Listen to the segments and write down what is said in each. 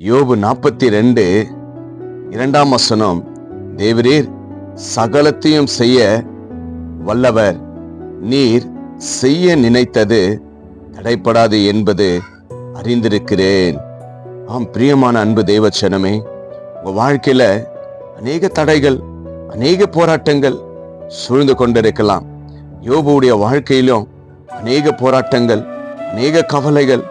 யோபு நாற்பத்தி ரெண்டு இரண்டாம் வசனம். தேவரீர் சகலத்தையும் செய்ய வல்லவர். நீர் செய்ய நினைத்தது தடைப்படாது என்பது அறிந்திருக்கிறேன். ஆம் பிரியமான அன்பு தேவச்சனமே உங்க வாழ்க்கையில அநேக தடைகள் அநேக போராட்டங்கள் சூழ்ந்து கொண்டிருக்கலாம். யோபுடைய வாழ்க்கையிலும் அநேக போராட்டங்கள் அநேக கவலைகள்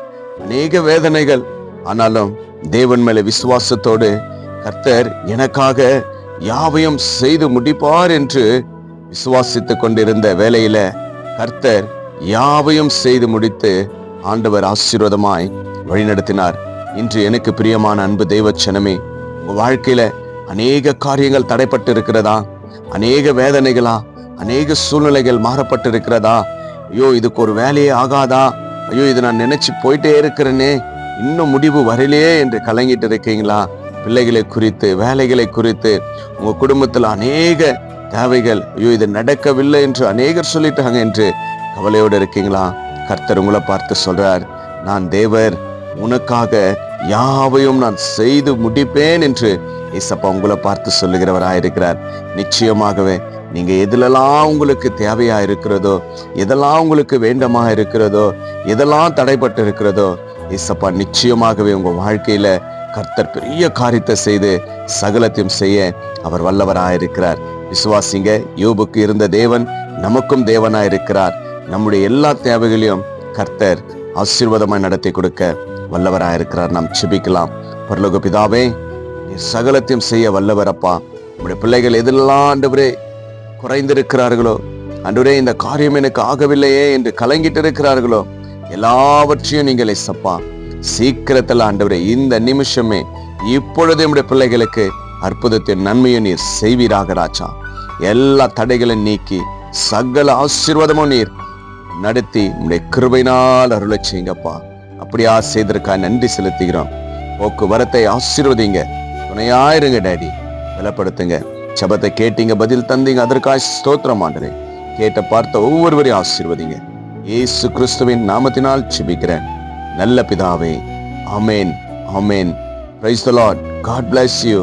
அநேக வேதனைகள். ஆனாலும் தேவன் மேல விசுவாசத்தோடு கர்த்தர் எனக்காக யாவையும் செய்து முடிப்பார் என்று விசுவாசித்துக் கொண்டிருந்த வேலையில கர்த்தர் யாவையும் செய்து முடித்து ஆண்டவர் ஆசீர்வாதமாய் வழிநடத்தினார். இன்று எனக்கு பிரியமான அன்பு தெய்வச்சனமே உங்க வாழ்க்கையில அநேக காரியங்கள் தடைப்பட்டு இருக்கிறதா அநேக வேதனைகளா? அநேக சூழ்நிலைகள் மாறப்பட்டு இருக்கிறதா ஐயோ இதுக்கு ஒரு வேலையே ஆகாதா? ஐயோ இது நான் நினைச்சு போயிட்டே இருக்கிறேனே. இன்னும் முடிவு வரலையே என்று கலங்கிட்டு இருக்கீங்களா பிள்ளைகளை குறித்து வேலைகளை குறித்து. உங்க குடும்பத்தில் அநேக தேவைகள். ஐயோ இது நடக்கவில்லை என்று அநேகர் சொல்லிட்டாங்க என்று கவலையோடு இருக்கீங்களா? கர்த்தர் உங்களை பார்த்து சொல்றார் நான் தேவர் உனக்காக யாவையும் நான் செய்து முடிப்பேன் என்று ஏசப்பா உங்களை பார்த்து சொல்லுகிறவராயிருக்கிறார் நிச்சயமாகவே நீங்க எதிலெல்லாம் உங்களுக்கு தேவையா இருக்கிறதோ எதெல்லாம் உங்களுக்கு வேண்டமா இருக்கிறதோ எதெல்லாம் தடைப்பட்டு இருக்கிறதோ ஏசப்பா நிச்சயமாகவே உங்கள் வாழ்க்கையில் கர்த்தர் பெரிய காரியத்தை செய்து சகலத்தையும் செய்ய அவர் வல்லவராயிருக்கிறார். விசுவாசிங்க யோபுக்கு இருந்த தேவன் நமக்கும் தேவனாயிருக்கிறார். நம்முடைய எல்லா தேவைகளையும் கர்த்தர் ஆசீர்வாதமாய் நடத்தி கொடுக்க வல்லவராயிருக்கிறார். நாம் செபிக்கலாம் பரலோக பிதாவே சகலத்தையும் செய்ய வல்லவரப்பா நம்முடைய பிள்ளைகள் எதெல்லாம் ஆண்டவரே குறைந்திருக்கிறார்களோ அன்றுவரே இந்த காரியம் எனக்கு ஆகவில்லையே என்று கலங்கிட்டு இருக்கிறார்களோ எல்லாவற்றையும் நீங்கள் இசப்பா சீக்கிரத்தில் ஆண்டவரே இந்த நிமிஷமே இப்பொழுது நம்முடைய பிள்ளைகளுக்கு அற்புதத்தின் நன்மையை நீர் செய்வீராக ராஜா. எல்லா தடைகளையும் நீக்கி சகல ஆசீர்வாதமும் நீர் நடத்தி உடைய கிருபையினால் அருளை செய்யுங்கப்பா. அப்படியா செய்திருக்கா நன்றி செலுத்துகிறோம். போக்குவரத்தை ஆசீர்வதிங்க. துணையாயிருங்க டேடி. பலப்படுத்துங்க. சபத்தை கேட்டீங்க பதில் தந்தீங்க. அதற்காக ஸ்தோத்திரம் ஆண்டரே கேட்ட பார்த்த ஒவ்வொருவரையும் ஆசீர்வதிங்க. இயேசு கிறிஸ்துவின் நாமத்தினால் சிபிக்கிறேன் நல்ல பிதாவே amen amen praise the Lord God bless you